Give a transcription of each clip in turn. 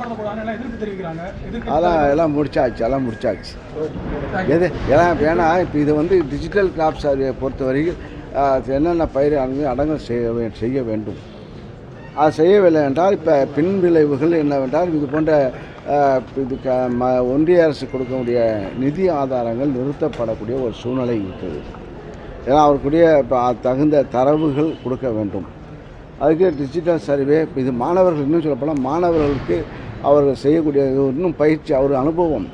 பயன்படுத்தக்கூடாதுன்னு எல்லாம் எல்லாம் முடிச்சாச்சு எல்லாம் முடிச்சாச்சு. எது ஏன்னா ஏன்னா இப்போ இது வந்து டிஜிட்டல் கிராப் சர்வே பொறுத்த வரைக்கும் என்னென்ன பயிர் அடங்கு அடங்கல் செய்ய செய்ய வேண்டும். அது செய்யவில்லை என்றால் இப்போ பின் விளைவுகள் என்னவென்றால் இது போன்ற இது ம ஒன்றிய அரசு கொடுக்கக்கூடிய நிதி ஆதாரங்கள் நிறுத்தப்படக்கூடிய ஒரு சூழ்நிலை இருக்குது. ஏன்னா அவருக்குரிய இப்போ தகுந்த தரவுகள் கொடுக்க வேண்டும். அதுக்கு டிஜிட்டல் சர்வே இது மாணவர்கள் இன்னும் சொல்லப்போனால் மாணவர்களுக்கு அவர்கள் செய்யக்கூடிய இன்னும் பயிற்சி அவர் அனுபவம்.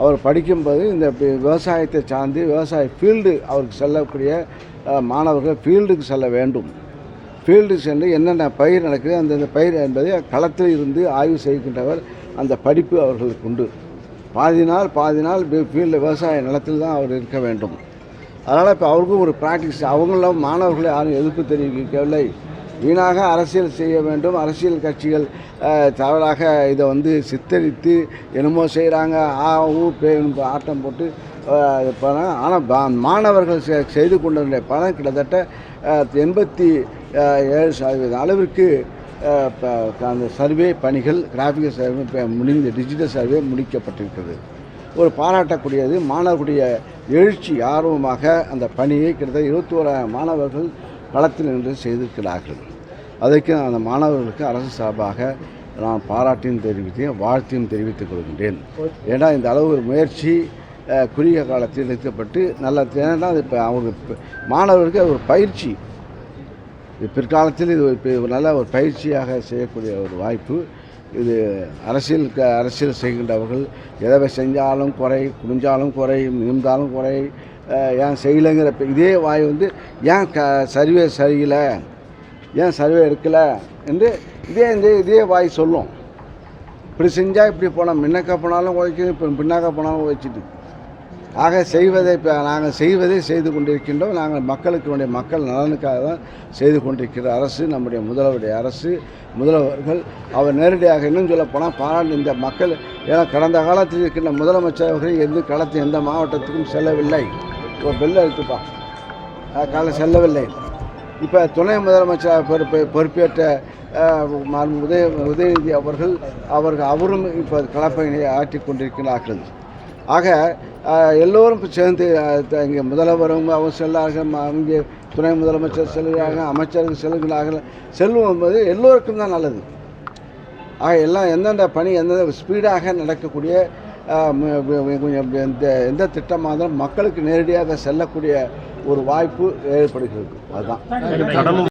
அவர் படிக்கும்போது இந்த விவசாயத்தை சார்ந்து விவசாய ஃபீல்டு அவருக்கு செல்லக்கூடிய மாணவர்கள் ஃபீல்டுக்கு செல்ல வேண்டும். ஃபீல்டு சென்று என்னென்ன பயிர் நடக்குது அந்தந்த பயிர் என்பதை களத்தில் இருந்து ஆய்வு செய்கின்றவர் அந்த படிப்பு அவர்களுக்கு உண்டு. பாதி நாள் பாதி நாள் ஃபீல்டு விவசாய நிலத்தில் தான் அவர் இருக்க வேண்டும். அதனால் இப்போ அவருக்கும் ஒரு ப்ராக்டிஸ் அவங்களும் மாணவர்களை யாரும் எதிர்ப்பு தெரிவிக்கவில்லை. வீணாக அரசியல் செய்ய வேண்டும். அரசியல் கட்சிகள் தவறாக இதை வந்து சித்தரித்து என்னமோ செய்கிறாங்க ஆ ஊ பேருந்து ஆட்டம் போட்டு பணம் ஆனால் மாணவர்கள் செ- செய்து கொண்டிருந்த பணம் கிட்டத்தட்ட எண்பத்தி ஏழு சதவீதம் அளவிற்கு அந்த சர்வே பணிகள் கிராஃபிக் சர்வே இப்ப முடிந்த டிஜிட்டல் சர்வே முடிக்கப்பட்டிருக்கிறது. ஒரு பாராட்டக்கூடியது மாணவர்களுடைய எழுச்சி ஆர்வமாக அந்த பணியை கிட்டத்தட்ட இருபத்தோராயிரம் மாணவர்கள் களத்தில் நின்று செய்திருக்கிறார்கள். அதற்கு அந்த மாணவர்களுக்கு அரசு சார்பாக நான் பாராட்டியும் தெரிவித்தேன் வாழ்த்தையும் தெரிவித்துக் கொள்கின்றேன். ஏன்னா இந்த அளவு ஒரு முயற்சி குறுகிய காலத்தில் எடுக்கப்பட்டு நல்ல ஏன்னா இப்போ அவங்க மாணவர்களுக்கு அது ஒரு பயிற்சி. பிற்காலத்தில் இது ஒரு ஒரு நல்ல ஒரு பயிற்சியாக செய்யக்கூடிய ஒரு வாய்ப்பு. இது அரசியலுக்கு அரசியல் செய்கின்றவர்கள் எதை செஞ்சாலும் குறை குடிஞ்சாலும் குறை நிமிந்தாலும் குறை ஏன் செய்யலைங்கிற இதே வாய் வந்து ஏன் க சரிவே சரியில்லை? ஏன் சர்வே எடுக்கலை என்று இதே இந்த இதே வாய் சொல்லும். இப்படி செஞ்சால் இப்படி போனால் முன்னக்க போனாலும் உழைக்குது இப்போ பின்னாக்க போனாலும் உழைச்சிட்டு. ஆக செய்வதை இப்போ நாங்கள் செய்வதை செய்து கொண்டிருக்கின்றோம். நாங்கள் மக்களுக்கு வேண்டிய மக்கள் நலனுக்காக தான் செய்து கொண்டிருக்கிற அரசு நம்முடைய முதல்வருடைய அரசு முதல்வர்கள் அவர் நேரடியாக இன்னும் சொல்ல போனால் பாராட்டு இந்த மக்கள். ஏன்னா கடந்த காலத்தில் இருக்கின்ற முதலமைச்சர் அவர்கள் எந்த காலத்தில் எந்த மாவட்டத்துக்கும் செல்லவில்லை. இப்போ பெல்ல இருக்குப்பா காலை செல்லவில்லை. இப்போ துணை முதலமைச்சர் பொறுப்பு பொறுப்பேற்ற உதய உதயநிதி அவர்கள் அவர்கள் அவரும் இப்போ களப்பணியை ஆற்றி கொண்டிருக்கிறார்கள். ஆக எல்லோரும் சேர்ந்து த- இங்கே முதல்வரும் அவங்க செல்லார்கள் இங்கே துணை முதலமைச்சர் செல்கிறார்கள் அமைச்சர்கள் செல்கிறார்கள். செல்லும் போது எல்லோருக்கும் தான் நல்லது. ஆக எல்லாம் எந்தெந்த பணி எந்தெந்த ஸ்பீடாக நடக்கக்கூடிய கொஞ்சம் எந்த எந்த திட்டமாக இருந்தாலும் மக்களுக்கு நேரடியாக செல்லக்கூடிய ஒரு வாய்ப்பு ஏற்படுகிறது. அதுதான்